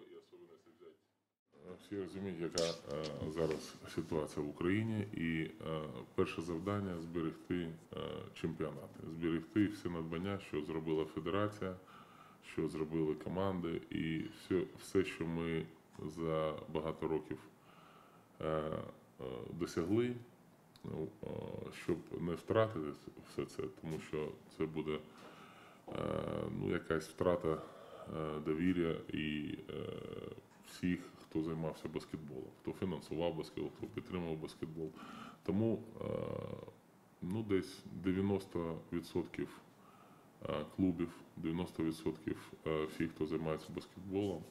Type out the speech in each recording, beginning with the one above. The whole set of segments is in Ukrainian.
и особенно если взять всі розуміють, яка е, зараз ситуація в Україні, і е, перше завдання зберегти е, чемпіонати, зберегти всі надбання, що зробила федерація, що зробили команди, і все, все що ми за багато років е, е, досягли, ну, е, щоб не втратити все це, тому що це буде е, ну, якась втрата е, довір'я і е, всіх, хто займався баскетболом, хто фінансував баскетбол, хто підтримував баскетбол. Тому е, ну, десь 90% е, клубів, 90% е, всіх, хто займається баскетболом,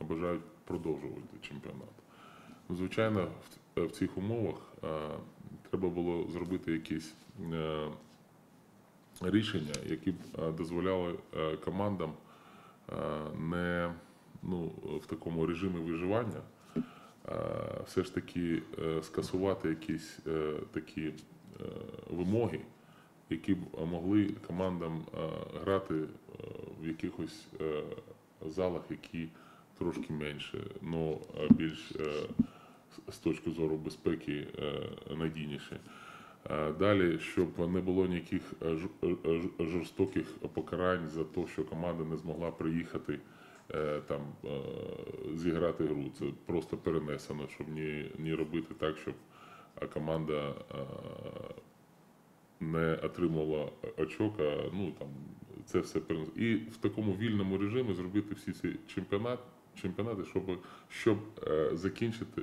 бажають продовжувати чемпіонат. Ну, Звичайно, в, цих умовах е, треба було зробити якісь е, рішення, які б е, дозволяли е, командам е, не ну, в такому режимі виживання, е, все ж таки е, скасувати якісь е, такі е, вимоги, які б могли командам е, грати е, в якихось е, залах, які трошки менше, але більш е, з- точки зору безпеки е, надійніші. Е, Далі, щоб не було ніяких е, е, жорстоких покарань за те, що команда не змогла приїхати е, там е, зіграти гру. Це просто перенесено, щоб не робити так, щоб е, команда е, не отримала очок, а ну там це все перенес. І в такому вільному режимі зробити всі ці чемпіонат, чемпіонати, щоб, щоб е, закінчити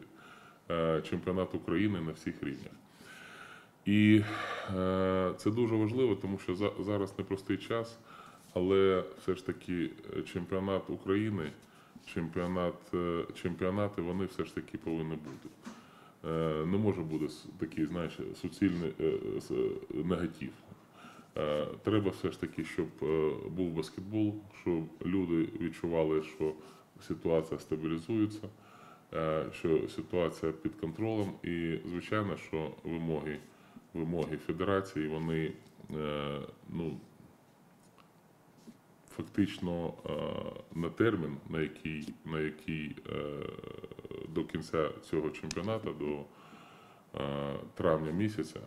е, чемпіонат України на всіх рівнях. І е, це дуже важливо, тому що за, зараз непростий час, але все ж таки е, чемпіонат України, чемпіонат, е, чемпіонати, вони все ж таки повинні бути. Е, не може бути такий, знаєш, суцільний е, с- негатив. Е, Треба все ж таки, щоб е, був баскетбол, щоб люди відчували, що ситуація стабілізується, е, що ситуація під контролем, і звичайно, що вимоги, вимоги федерації, вони е, ну, фактично е, на термін, на який, на який е, до кінця цього чемпіонату, до травня місяця,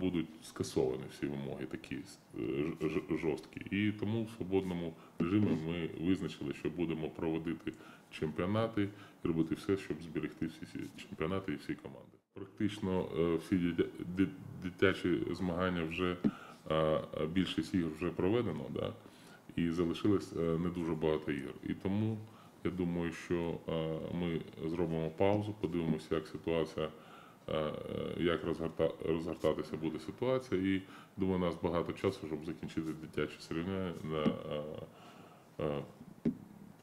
будуть скасовані всі вимоги такі жорсткі. І тому в свободному режимі ми визначили, що будемо проводити чемпіонати і робити все, щоб зберегти всі ці чемпіонати і всі команди. Практично всі дитячі змагання вже е, більшість ігор вже проведено, да? і залишилось е, не дуже багато ігор. І тому я думаю, що е, ми зробимо паузу, подивимося, як ситуація, як розгорта, розгортатися буде ситуація. І думаю, у нас багато часу, щоб закінчити дитячі соревнування на.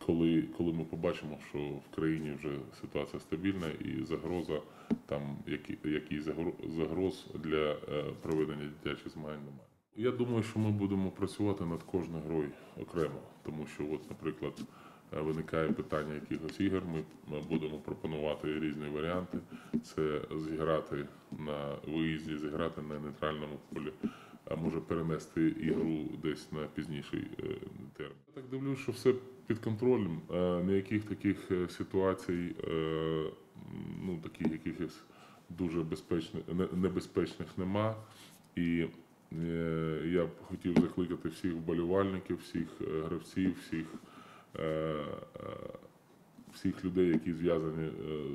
Коли, коли ми побачимо, що в країні вже ситуація стабільна і загроза там, які, які загроз для е, проведення дитячих змагань немає. Я думаю, що ми будемо працювати над кожною грою окремо, тому що, от, наприклад, виникає питання якихось ігор. Ми ми будемо пропонувати різні варіанти. Це зіграти на виїзді, зіграти на нейтральному полі, а може перенести ігру десь на пізніший е, термін. Я так дивлюсь, що все під контролем. Е, Ніяких таких е, ситуацій, е, ну таких якихось дуже безпечних, небезпечних нема. І е, я б хотів закликати всіх вболівальників, всіх е, гравців, всіх, е, е, всіх людей, які зв'язані е,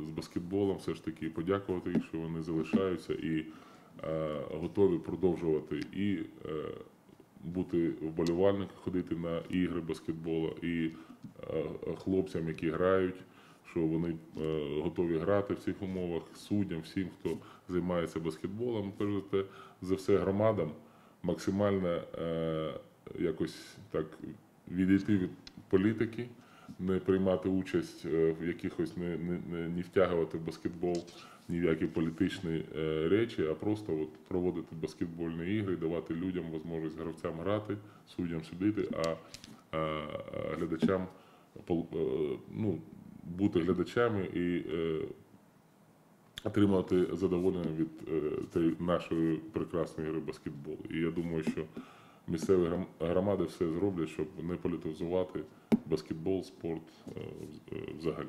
з баскетболом, все ж таки подякувати їм, що вони залишаються і е, готові продовжувати і е, бути вболівальником, ходити на ігри баскетболу, і е, хлопцям, які грають, що вони е, готові грати в цих умовах, суддям, всім, хто займається баскетболом, перш за все громадам максимально е, якось так відійти від політики, не приймати участь е, в якихось не, не, не, втягувати в баскетбол ні в які політичні е, речі, а просто от проводити баскетбольні ігри, давати людям можливість гравцям грати, суддям судити, а, а, а глядачам пол- е, ну, бути глядачами і е, отримати задоволення від е, нашої прекрасної гри баскетболу. І я думаю, що місцеві громади все зроблять, щоб не політизувати баскетбол, спорт е, е, взагалі.